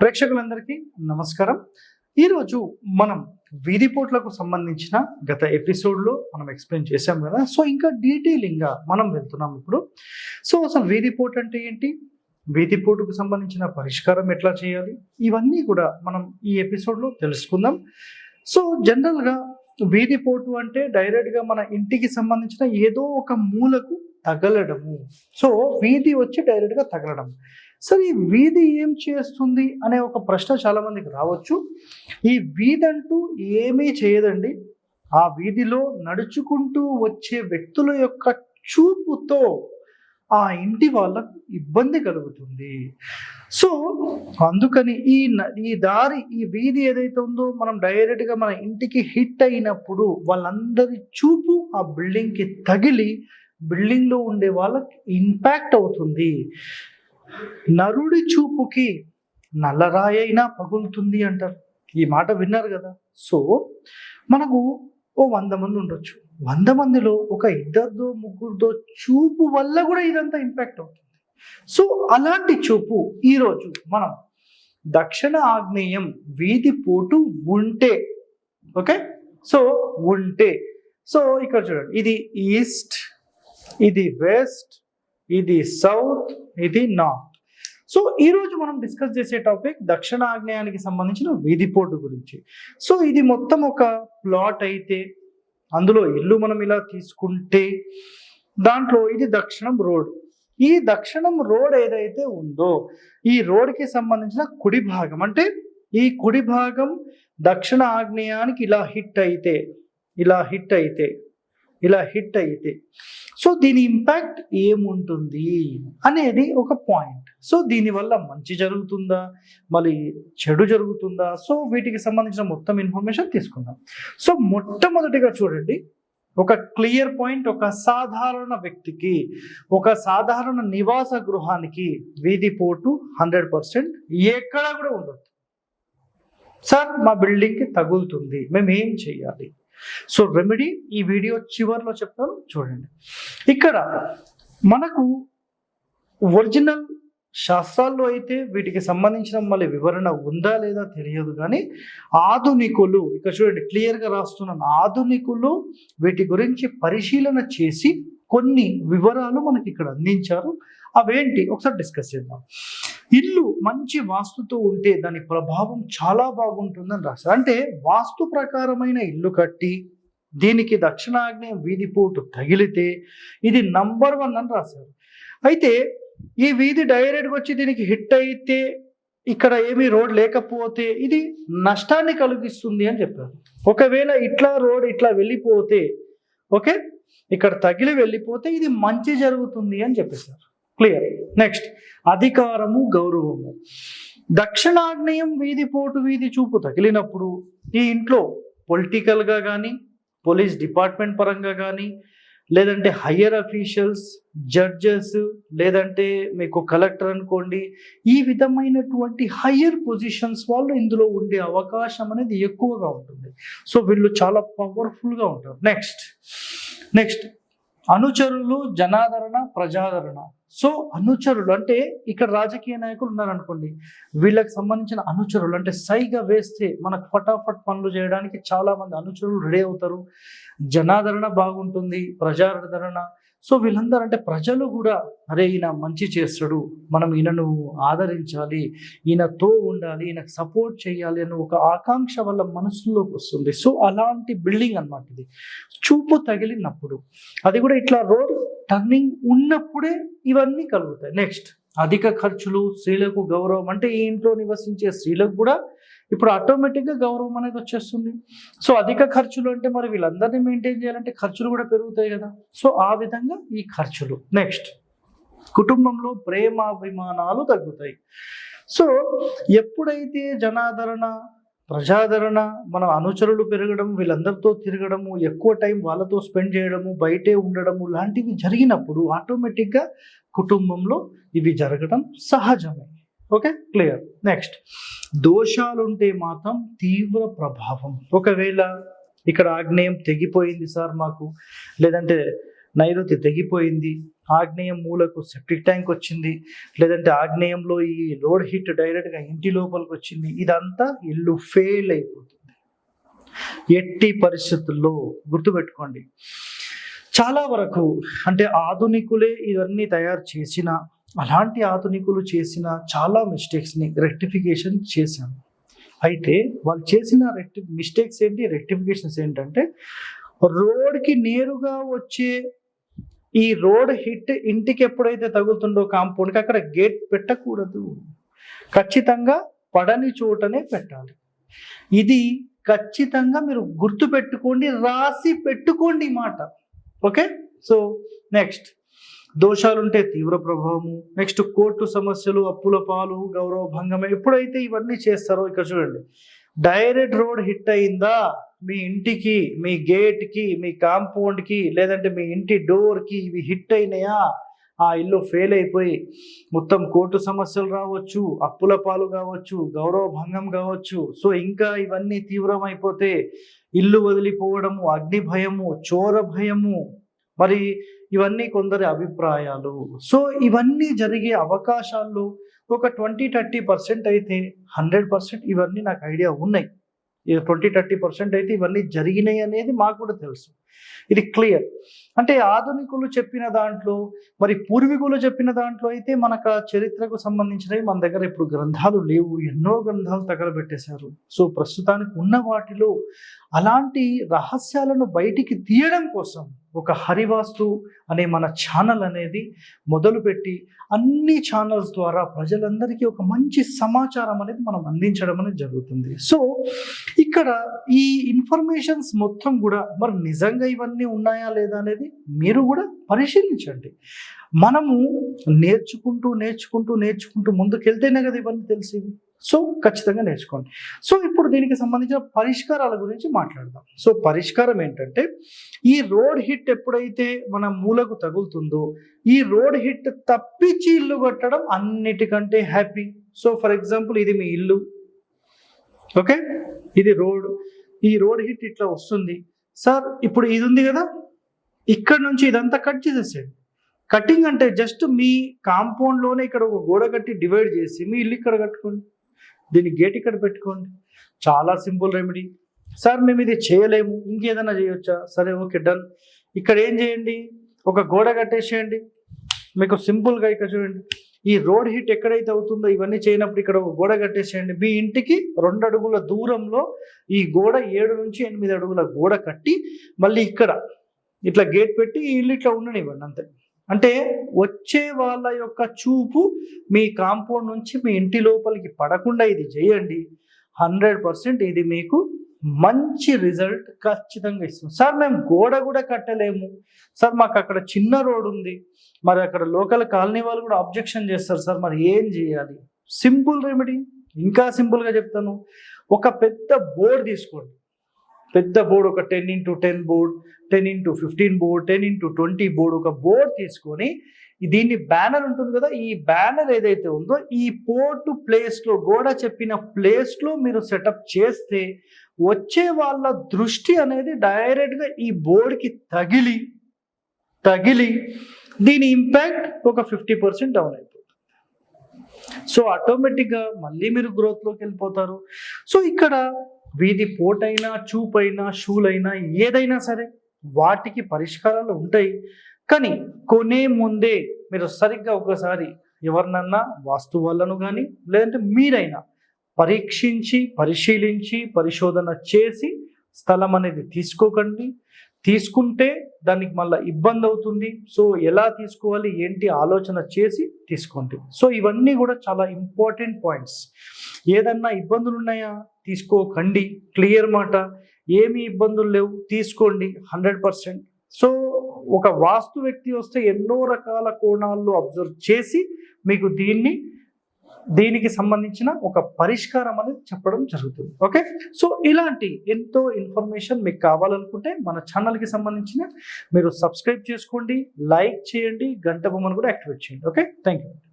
ప్రేక్షకులందరికీ నమస్కారం. ఈరోజు మనం వీధిపోట్లకు సంబంధించిన గత ఎపిసోడ్లో మనం ఎక్స్ప్లెయిన్ చేశాం కదా సో ఇంకా డీటెయిలింగ్గా మనం వెళ్తున్నాం ఇప్పుడు. సో అసలు వీధిపోట్ అంటే ఏంటి? వీధిపోటుకు సంబంధించిన పరిష్కారం ఎట్లా చేయాలి? ఇవన్నీ కూడా మనం ఈ ఎపిసోడ్లో తెలుసుకుందాం. సో జనరల్గా వీధిపోటు అంటే డైరెక్ట్గా మన ఇంటికి సంబంధించిన ఏదో ఒక మూలకు తగలడము. సో వీధి వచ్చి డైరెక్ట్గా తగలడం. సరే ఈ వీధి ఏం చేస్తుంది అనే ఒక ప్రశ్న చాలామందికి రావచ్చు. ఈ వీధి అంటూ ఏమీ చేయదండి. ఆ వీధిలో నడుచుకుంటూ వచ్చే వ్యక్తుల యొక్క చూపుతో ఆ ఇంటి వాళ్ళకు ఇబ్బంది కలుగుతుంది. సో అందుకని ఈ న- ఈ దారి ఈ వీధి ఏదైతే ఉందో మనం డైరెక్ట్గా మన ఇంటికి హిట్ అయినప్పుడు వాళ్ళందరి చూపు ఆ బిల్డింగ్కి తగిలి బిల్డింగ్లో ఉండే వాళ్ళకి ఇంపాక్ట్ అవుతుంది. నరుడి చూపుకి నల్లరాయి అయినా పగులుతుంది అంటారు. ఈ మాట విన్నారు కదా. సో మనకు ఓ వంద మంది ఉండొచ్చు. వంద మందిలో ఒక ఇద్దరిదో ముగ్గురిదో చూపు వల్ల కూడా ఇదంతా ఇంపాక్ట్ అవుతుంది. సో అలాంటి చూపు ఈరోజు మనం దక్షిణ ఆగ్నేయం వీధి పోటు ఉంటే ఓకే? సో ఉంటే. సో ఇక్కడ చూడండి. ఇది ఈస్ట్ ఇది వెస్ట్ ఇది సౌత్ ఇది నార్త్ సో ఈరోజు మనం డిస్కస్ చేసే టాపిక్ దక్షిణ ఆగ్నేయానికి సంబంధించిన వీధి పోటు గురించి. సో ఇది మొత్తం ఒక ప్లాట్ అయితే అందులో ఇల్లు మనం ఇలా తీసుకుంటే దాంట్లో ఇది దక్షిణం రోడ్. ఈ దక్షిణం రోడ్ ఏదైతే ఉందో ఈ రోడ్కి సంబంధించిన కుడి భాగం అంటే ఈ కుడి భాగం దక్షిణ ఆగ్నేయానికి ఇలా హిట్ అయితే ఇలా హిట్ అయితే ఇలా హిట్ అయితే. సో దీని ఇంపాక్ట్ ఏముంటుంది అనేది ఒక పాయింట్ సో దీనివల్ల మంచి జరుగుతుందా? మళ్ళీ చెడు జరుగుతుందా? సో వీటికి సంబంధించిన మొత్తం ఇన్ఫర్మేషన్ తీసుకుందాం. సో మొట్టమొదటిగా చూడండి. ఒక క్లియర్ పాయింట్ ఒక సాధారణ వ్యక్తికి ఒక సాధారణ నివాస గృహానికి వీధి పోటు హండ్రెడ్ పర్సెంట్ ఎక్కడా కూడా ఉండదు. సార్ మా బిల్డింగ్కి తగులుతుంది. మేము ఏం చేయాలి? సో రెమెడీ ఈ వీడియో చివరిలో చెప్తాను చూడండి. ఇక్కడ మనకు ఒరిజినల్ శాస్త్రాల్లో అయితే వీటికి సంబంధించిన మళ్ళీ వివరణ ఉందా లేదా తెలియదు కానీ ఆధునికులు ఇక్కడ చూడండి క్లియర్గా రాస్తున్నాను. ఆధునికులు వీటి గురించి పరిశీలన చేసి కొన్ని వివరాలు మనకి ఇక్కడ అందించారు. అవేంటి? ఒకసారి డిస్కస్ చేద్దాం. ఇల్లు మంచి వాస్తుతో ఉంటే దాని ప్రభావం చాలా బాగుంటుందని రాశారు. అంటే వాస్తు ప్రకారమైన ఇల్లు కట్టి దీనికి దక్షిణాగ్నేయం వీధిపోటు తగిలితే ఇది నంబర్ వన్ అని రాశారు. అయితే ఈ వీధి డైరెక్ట్గా వచ్చి దీనికి హిట్ అయితే ఇక్కడ ఏమీ రోడ్ లేకపోతే ఇది నష్టాన్ని కలిగిస్తుంది అని చెప్పారు. ఒకవేళ ఇట్లా రోడ్ ఇట్లా వెళ్ళిపోతే ఓకే? ఇక్కడ తగిలి వెళ్ళిపోతే ఇది మంచి జరుగుతుంది అని చెప్పేశారు. క్లియర్ నెక్స్ట్ అధికారము గౌరవము. దక్షిణాగ్నేయం వీధి పోటు వీధి చూపు తగిలినప్పుడు ఈ ఇంట్లో పొలిటికల్గా కానీ పోలీస్ డిపార్ట్మెంట్ పరంగా కానీ లేదంటే హయ్యర్ అఫీషియల్స్ జడ్జెస్ లేదంటే మీకు కలెక్టర్ అనుకోండి ఈ విధమైనటువంటి హయ్యర్ పొజిషన్స్ వాళ్ళు ఇందులో ఉండే అవకాశం అనేది ఎక్కువగా ఉంటుంది. సో వీళ్ళు చాలా పవర్ఫుల్గా ఉంటారు. నెక్స్ట్ నెక్స్ట్ అనుచరులు జనాదరణ ప్రజాదరణ. సో అనుచరులు అంటే ఇక్కడ రాజకీయ నాయకులు ఉన్నారనుకోండి వీళ్ళకి సంబంధించిన అనుచరులు అంటే సైగా వేస్తే మనకు ఫటాఫట్ పనులు చేయడానికి చాలామంది అనుచరులు రెడీ అవుతారు. జనాదరణ బాగుంటుంది ప్రజాదరణ సో వీళ్ళందరూ అంటే ప్రజలు కూడా అరే ఈయన మంచి చేస్తాడు మనం ఈయనను ఆదరించాలి ఈయనతో ఉండాలి ఈయనకు సపోర్ట్ చేయాలి అనే ఒక ఆకాంక్ష వల్ల మనసులోకి వస్తుంది. సో అలాంటి బిల్డింగ్ అన్నమాట ఇది. చూపు తగిలినప్పుడు. అది కూడా ఇట్లా రోడ్ టర్నింగ్ ఉన్నప్పుడే ఇవన్నీ కలుగుతాయి. నెక్స్ట్ అధిక ఖర్చులు స్త్రీలకు గౌరవం అంటే ఈ ఇంట్లో నివసించే స్త్రీలకు కూడా ఇప్పుడు ఆటోమేటిక్గా గౌరవం అనేది వచ్చేస్తుంది. సో అధిక ఖర్చులు అంటే మరి వీళ్ళందరినీ మెయింటైన్ చేయాలంటే ఖర్చులు కూడా పెరుగుతాయి కదా. సో ఆ విధంగా ఈ ఖర్చులు. నెక్స్ట్ కుటుంబంలో ప్రేమాభిమానాలు తగ్గుతాయి. సో ఎప్పుడైతే జనాదరణ ప్రజాదరణ మన అనుచరులు పెరగడం వీళ్ళందరితో తిరగడము ఎక్కువ టైం వాళ్ళతో స్పెండ్ చేయడము బయటే ఉండడము లాంటివి జరిగినప్పుడు ఆటోమేటిక్గా కుటుంబంలో ఇవి జరగడం సహజమే. ఓకే? క్లియర్? నెక్స్ట్. దోషాలుంటే మాత్రం తీవ్ర ప్రభావం. ఒకవేళ ఇక్కడ ఆగ్నేయం తెగిపోయింది సార్ మాకు లేదంటే నైరుతి తెగిపోయింది ఆగ్నేయం మూలకు సెప్టిక్ ట్యాంక్ వచ్చింది. లేదంటే ఆగ్నేయంలో ఈ రోడ్ హిట్ డైరెక్ట్గా ఇంటి లోపలికి వచ్చింది. ఇదంతా ఇల్లు ఫెయిల్ అయిపోతుంది. ఎట్టి పరిస్థితుల్లో గుర్తుపెట్టుకోండి. చాలా వరకు అంటే ఆధునికులే ఇవన్నీ తయారు చేసిన అలాంటి ఆధునికులు చేసిన చాలా మిస్టేక్స్ని రెక్టిఫికేషన్ చేశాను అయితే వాళ్ళు చేసిన రెక్టి మిస్టేక్స్ ఏంటి? రెక్టిఫికేషన్స్ ఏంటంటే రోడ్కి నేరుగా వచ్చే ఈ రోడ్ హిట్ ఇంటికి ఎప్పుడైతే తగులుతుందో కాంపౌండ్కి అక్కడ గేట్ పెట్టకూడదు. ఖచ్చితంగా పడని చోటనే పెట్టాలి. ఇది ఖచ్చితంగా మీరు గుర్తు పెట్టుకోండి రాసి పెట్టుకోండి మాట. ఓకే? So next. దోషాలుంటే తీవ్ర ప్రభావము. నెక్స్ట్ కోర్టు సమస్యలు అప్పుల పాలు గౌరవ భంగం ఎప్పుడైతే ఇవన్నీ చేస్తారో ఇక్కడ చూడండి. డైరెక్ట్ రోడ్ హిట్ అయిందా? మీ ఇంటికి మీ గేట్కి మీ కాంపౌండ్కి లేదంటే మీ ఇంటి డోర్కి ఇవి హిట్ అయినాయా? ఆ ఇల్లు ఫెయిల్ అయిపోయి మొత్తం కోర్టు సమస్యలు రావచ్చు అప్పుల పాలు కావచ్చు గౌరవ భంగం కావచ్చు. సో ఇంకా ఇవన్నీ తీవ్రమైపోతే ఇల్లు వదిలిపోవడము అగ్ని భయము చోర భయము మరి ఇవన్నీ కొందరి అభిప్రాయాలు. సో ఇవన్నీ జరిగే అవకాశాలు ఒక ట్వంటీ థర్టీ పర్సెంట్ అయితే హండ్రెడ్ పర్సెంట్ ఇవన్నీ నాకు ఐడియా ఉన్నాయి. ట్వంటీ థర్టీ పర్సెంట్ అయితే ఇవన్నీ జరిగినాయి అనేది మాకు కూడా తెలుసు. ఇది క్లియర్. అంటే ఆధునికులు చెప్పిన దాంట్లో మరి పూర్వీకులు చెప్పిన దాంట్లో అయితే మనకు ఆ చరిత్రకు సంబంధించినవి మన దగ్గర ఇప్పుడు గ్రంథాలు లేవు. ఎన్నో గ్రంథాలు తగలబెట్టేశారు. సో ప్రస్తుతానికి ఉన్న వాటిలో అలాంటి రహస్యాలను బయటికి తీయడం కోసం ఒక హరివాస్తు అనే మన ఛానల్ అనేది మొదలుపెట్టి అన్ని ఛానల్స్ ద్వారా ప్రజలందరికీ ఒక మంచి సమాచారం అనేది మనం అందించడం అనేది జరుగుతుంది. సో ఇక్కడ ఈ ఇన్ఫర్మేషన్స్ మొత్తం కూడా మరి నిజంగా ఇవన్నీ ఉన్నాయా లేదా అనేది మీరు కూడా పరిశీలించండి. మనము నేర్చుకుంటూ నేర్చుకుంటూ నేర్చుకుంటూ ముందుకెళ్తేనే కదా ఇవన్నీ తెలిసేవి. సో ఖచ్చితంగా నేర్చుకోండి. సో ఇప్పుడు దీనికి సంబంధించిన పరిష్కారాల గురించి మాట్లాడదాం. సో పరిష్కారం ఏంటంటే ఈ రోడ్ హిట్ ఎప్పుడైతే మన మూలకు తగులుతుందో ఈ రోడ్ హిట్ తప్పించి ఇల్లు కట్టడం అన్నిటికంటే హ్యాపీ. సో ఫర్ ఎగ్జాంపుల్ ఇది మీ ఇల్లు. ఓకే? ఇది రోడ్. ఈ రోడ్ హిట్ ఇట్లా వస్తుంది. సార్ ఇప్పుడు ఇది ఉంది కదా? ఇక్కడ నుంచి ఇదంతా కట్ చేసేసేయండి. కటింగ్ అంటే జస్ట్ మీ కాంపౌండ్లోనే ఇక్కడ ఒక గోడ కట్టి డివైడ్ చేసి మీ ఇల్లు ఇక్కడ కట్టుకోండి. దీన్ని గేట్ ఇక్కడ పెట్టుకోండి. చాలా సింపుల్ రెమెడీ సార్ మేము ఇది చేయలేము. ఇంకేదైనా చేయొచ్చా? సరే ఓకే డన్ ఇక్కడ ఏం చేయండి? ఒక గోడ కట్టేసేయండి. మీకు సింపుల్గా ఇక్కడ చూడండి. ఈ రోడ్ హిట్ ఎక్కడైతే అవుతుందో ఇవన్నీ చేయనప్పుడు ఇక్కడ ఒక గోడ కట్టేసేయండి. మీ ఇంటికి రెండు అడుగుల దూరంలో ఈ గోడ ఏడు నుంచి ఎనిమిది అడుగుల గోడ కట్టి మళ్ళీ ఇక్కడ ఇట్లా గేట్ పెట్టి ఇల్లు ఇట్లా ఉండనివ్వండి అంతే. అంటే వచ్చే వాళ్ళ యొక్క చూపు మీ కాంపౌండ్ నుంచి మీ ఇంటి లోపలికి పడకుండా ఇది చేయండి. హండ్రెడ్ పర్సెంట్ ఇది మీకు మంచి రిజల్ట్ ఖచ్చితంగా ఇస్తుంది. సార్ మేము గోడ కూడా కట్టలేము. సార్ మాకు అక్కడ చిన్న రోడ్ ఉంది. మరి అక్కడ లోకల్ కాలనీ వాళ్ళు కూడా అబ్జెక్షన్ చేస్తారు సార్ మరి ఏం చేయాలి? Simple remedy. ఇంకా సింపుల్గా చెప్తాను. ఒక పెద్ద బోర్డు తీసుకోండి. పెద్ద బోర్డు ఒక ten into ten board ten into fifteen board ten into twenty board ఒక బోర్డ్ తీసుకొని దీన్ని బ్యానర్ ఉంటుంది కదా ఈ బ్యానర్ ఏదైతే ఉందో ఈ పోర్టు ప్లేస్లో గోడ చెప్పిన ప్లేస్లో మీరు సెటప్ చేస్తే వచ్చే వాళ్ళ దృష్టి అనేది డైరెక్ట్గా ఈ బోర్డుకి తగిలి తగిలి దీని ఇంపాక్ట్ ఒక ఫిఫ్టీ పర్సెంట్ డౌన్ అయిపోతుంది. సో ఆటోమేటిక్గా మళ్ళీ మీరు గ్రోత్లోకి వెళ్ళిపోతారు. సో ఇక్కడ వీధి పోటైనా చూపైనా షూలైనా ఏదైనా సరే వాటికి పరిష్కారాలు ఉంటాయి. కానీ కొనే ముందే మీరు సరిగ్గా ఒకసారి ఎవరినన్నా వాస్తు వాళ్ళను కానీ లేదంటే మీరైనా పరీక్షించి పరిశీలించి పరిశోధన చేసి స్థలం అనేది తీసుకోకండి. తీసుకుంటే దానికి మళ్ళీ ఇబ్బంది అవుతుంది. సో ఎలా తీసుకోవాలి? ఏంటి ఆలోచన చేసి తీసుకోండి. సో ఇవన్నీ కూడా చాలా ఇంపార్టెంట్ పాయింట్స్. ఏదన్నా ఇబ్బందులు ఉన్నాయా? తీసుకోకండి. క్లియర్ మాట. ఏమి ఇబ్బందులు లేవు. తీసుకోండి హండ్రెడ్ పర్సెంట్. సో ఒక వాస్తు వ్యక్తి వస్తే ఎన్నో రకాల కోణాల్లో అబ్జర్వ్ చేసి మీకు దీన్ని దీనికి సంబంధించిన ఒక పరిష్కారం అనేది చెప్పడం జరుగుతుంది. ఓకే? సో ఇలాంటి ఎంతో ఇన్ఫర్మేషన్ మీకు కావాలనుకుంటే మన ఛానల్కి సంబంధించిన మీరు సబ్స్క్రైబ్ చేసుకోండి లైక్ చేయండి గంట బొమ్మను కూడా యాక్టివేట్ చేయండి. ఓకే? Thank you